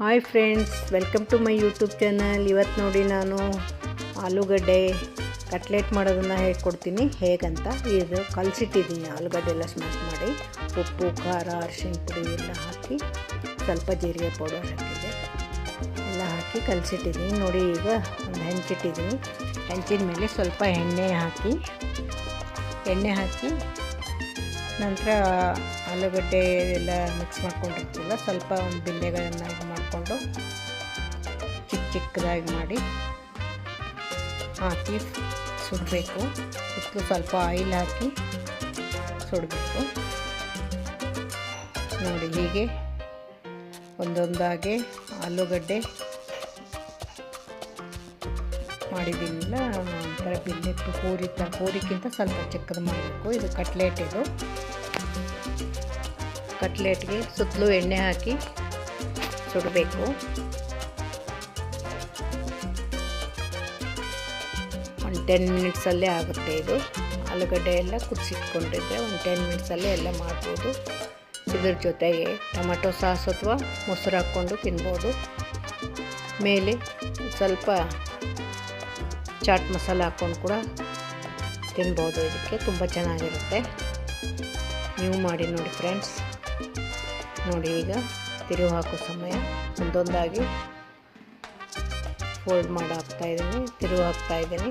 Hi friends, welcome to my YouTube channel. ಇವತ್ತು ನೋಡಿ ನಾನು ಆಲೂಗಡ್ಡೆ ಕಟ್ಲೆಟ್ ಮಾಡೋದನ್ನು ಹೇಳ್ಕೊಡ್ತೀನಿ. ಹೇಗಂತ? ಇದು ಕಲಸಿಟ್ಟಿದ್ದೀನಿ. ಆಲೂಗಡ್ಡೆ ಎಲ್ಲ ಸ್ಮ್ಯಾಶ್ ಮಾಡಿ ಉಪ್ಪು, ಖಾರ ಅರಿಶಿಣ ಪುಡಿ ಎಲ್ಲ ಹಾಕಿ ಸ್ವಲ್ಪ ಜೀರಿಗೆ ಪೌಡರ್ ಹಾಕಿದೆ. ಎಲ್ಲ ಹಾಕಿ ಕಲಸಿಟ್ಟಿದ್ದೀನಿ. ನೋಡಿ ಈಗ ಒಂದು ಹೆಂಚಿಟ್ಟಿದ್ದೀನಿ. ಹೆಂಚಿನ ಮೇಲೆ ಸ್ವಲ್ಪ ಎಣ್ಣೆ ಹಾಕಿ ಎಣ್ಣೆ ಹಾಕಿ ನಂತರ ಆಲೂಗಡ್ಡೆ ಎಲ್ಲ ಮಿಕ್ಸ್ ಮಾಡ್ಕೊಂಡಿರ್ತೀವಲ್ಲ, ಸ್ವಲ್ಪ ಒಂದು ಬಿಲ್ಲೆಗಳನ್ನಾಗಿ ಮಾಡಿಕೊಂಡು ಚಿಕ್ಕ ಚಿಕ್ಕದಾಗಿ ಮಾಡಿ ಹಾಕಿ ಸುಡಬೇಕು. ಸುತ್ತಲೂ ಸ್ವಲ್ಪ ಆಯಿಲ್ ಹಾಕಿ ಸುಡಬೇಕು. ನೋಡಿ ಹೀಗೆ ಒಂದೊಂದಾಗೆ ಆಲೂಗಡ್ಡೆ ಮಾಡಿದ್ದೀನಿಲ್ಲ, ಒಂಥರ ಬಿಲ್ಲಿಟ್ಟು ಪೂರಿ ತ, ಪೂರಿಕ್ಕಿಂತ ಸ್ವಲ್ಪ ಚಿಕ್ಕದು ಮಾಡಬೇಕು. ಇದು ಕಟ್ಲೆಟ್ ಇದು. ಕಟ್ಲೆಟ್ಗೆ ಸುತ್ತಲೂ ಎಣ್ಣೆ ಹಾಕಿ ಸುಡಬೇಕು ಒಂದು ಟೆನ್ ಮಿನಿಟ್ಸಲ್ಲೇ ಆಗುತ್ತೆ ಇದು. ಆಲೂಗಡ್ಡೆ ಎಲ್ಲ ಕುದಿಸಿಟ್ಕೊಂಡಿದ್ದೆ ಒಂದು ಟೆನ್ ಮಿನಿಟ್ಸಲ್ಲೇ ಎಲ್ಲ ಮಾಡ್ಬೋದು. ಇದ್ರ ಜೊತೆಗೆ ಟೊಮೆಟೊ ಸಾಸ್ ಅಥವಾ ಮೊಸರು ಹಾಕ್ಕೊಂಡು ತಿನ್ಬೋದು. ಮೇಲೆ ಸ್ವಲ್ಪ ಚಾಟ್ ಮಸಾಲ ಹಾಕ್ಕೊಂಡು ಕೂಡ ತಿನ್ಬೋದು. ಇದಕ್ಕೆ ತುಂಬ ಚೆನ್ನಾಗಿರುತ್ತೆ. ನೀವು ಮಾಡಿ ನೋಡಿ ಫ್ರೆಂಡ್ಸ್. ನೋಡಿ ಈಗ ತಿರುವು ಹಾಕೋ ಸಮಯ ಒಂದೊಂದಾಗಿ ಫೋಲ್ಡ್ ಮಾಡಿ ಹಾಕ್ತಾ ಇದ್ದೀನಿ, ತಿರುವು ಹಾಕ್ತಾ ಇದ್ದೀನಿ.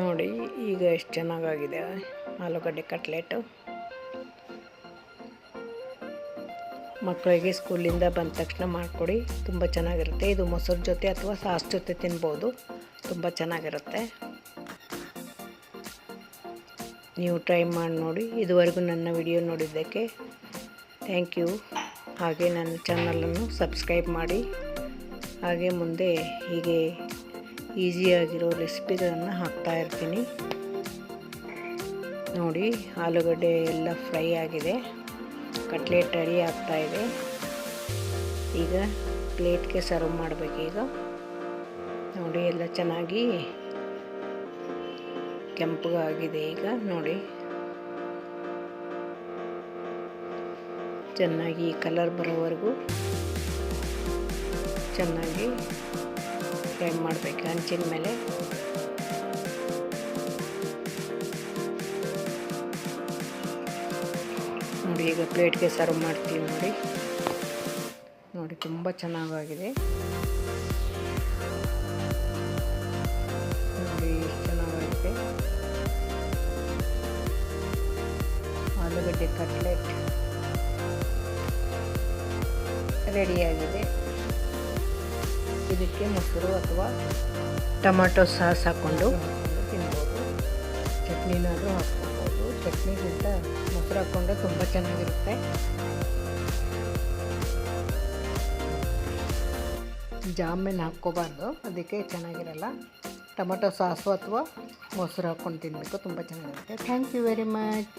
ನೋಡಿ, ಈಗ ಎಷ್ಟು ಚೆನ್ನಾಗಾಗಿದೆ ಆಲೂಗಡ್ಡೆ ಕಟ್ಲೆಟು. ಮಕ್ಕಳಿಗೆ ಸ್ಕೂಲಿಂದ ಬಂದ ತಕ್ಷಣ ಮಾಡಿಕೊಡಿ, ತುಂಬ ಚೆನ್ನಾಗಿರುತ್ತೆ. ಇದು ಮೊಸರು ಜೊತೆ ಅಥವಾ ಸಾಸ್ ಜೊತೆ ತಿನ್ಬೋದು. ತುಂಬ ಚೆನ್ನಾಗಿರುತ್ತೆ. ನೀವು ಟ್ರೈ ಮಾಡಿ ನೋಡಿ. ಇದುವರೆಗೂ ನನ್ನ ವಿಡಿಯೋ ನೋಡಿದ್ದಕ್ಕೆ ಥ್ಯಾಂಕ್ ಯು. ಹಾಗೆ ನನ್ನ ಚಾನಲನ್ನು ಸಬ್ಸ್ಕ್ರೈಬ್ ಮಾಡಿ. ಹಾಗೆ ಮುಂದೆ ಹೀಗೆ ಈಸಿಯಾಗಿರೋ ರೆಸಿಪಿಗಳನ್ನು ಹಾಕ್ತಾ ಇರ್ತೀನಿ. ನೋಡಿ, ಆಲೂಗಡ್ಡೆ ಎಲ್ಲ ಫ್ರೈ ಆಗಿದೆ. ಕಟ್ಲೆಟ್ ರೆಡಿ ಆಗ್ತಾಯಿದೆ ಈಗ ಪ್ಲೇಟ್ಗೆ ಸರ್ವ್ ಮಾಡಬೇಕೀಗ ನೋಡಿ ಎಲ್ಲ ಚೆನ್ನಾಗಿ ಕೆಂಪಗಾಗಿದೆ ಈಗ, ನೋಡಿ. ಚೆನ್ನಾಗಿ ಕಲರ್ ಬರೋವರೆಗೂ ಚೆನ್ನಾಗಿ ಫ್ರೈ ಮಾಡಬೇಕು ಹಂಚಿನ ಮೇಲೆ. ನೋಡಿ, ಈಗ ಪ್ಲೇಟ್ಗೆ ಸರ್ವ್ ಮಾಡ್ತೀವಿ ನೋಡಿ. ನೋಡಿ, ತುಂಬ ಚೆನ್ನಾಗಾಗಿದೆ. ಆಲೂಗಡ್ಡೆ ಕಟ್ಲೆಟ್ ರೆಡಿಯಾಗಿದೆ. ಇದಕ್ಕೆ ಮೊಸರು ಅಥವಾ ಟೊಮೆಟೊ ಸಾಸ್ ಹಾಕ್ಕೊಂಡು ತಿನ್ಬೋದು. ಚಟ್ನಿನಾದರೂ ಹಾಕ್ಕೋಬೋದು. ಚಟ್ನಿಗಿಂತ ಮೊಸರು ಹಾಕ್ಕೊಂಡ್ರೆ ತುಂಬ ಚೆನ್ನಾಗಿರುತ್ತೆ. ಜಾಮೇನು ಹಾಕ್ಕೋಬಾರ್ದು. ಅದಕ್ಕೆ ಚೆನ್ನಾಗಿರಲ್ಲ. ಟೊಮೆಟೊ ಸಾಸು ಅಥವಾ ಮೊಸರು ಹಾಕ್ಕೊಂಡು ತಿನ್ನಬೇಕು ತುಂಬ ಚೆನ್ನಾಗಿರುತ್ತೆ. Thank you very much.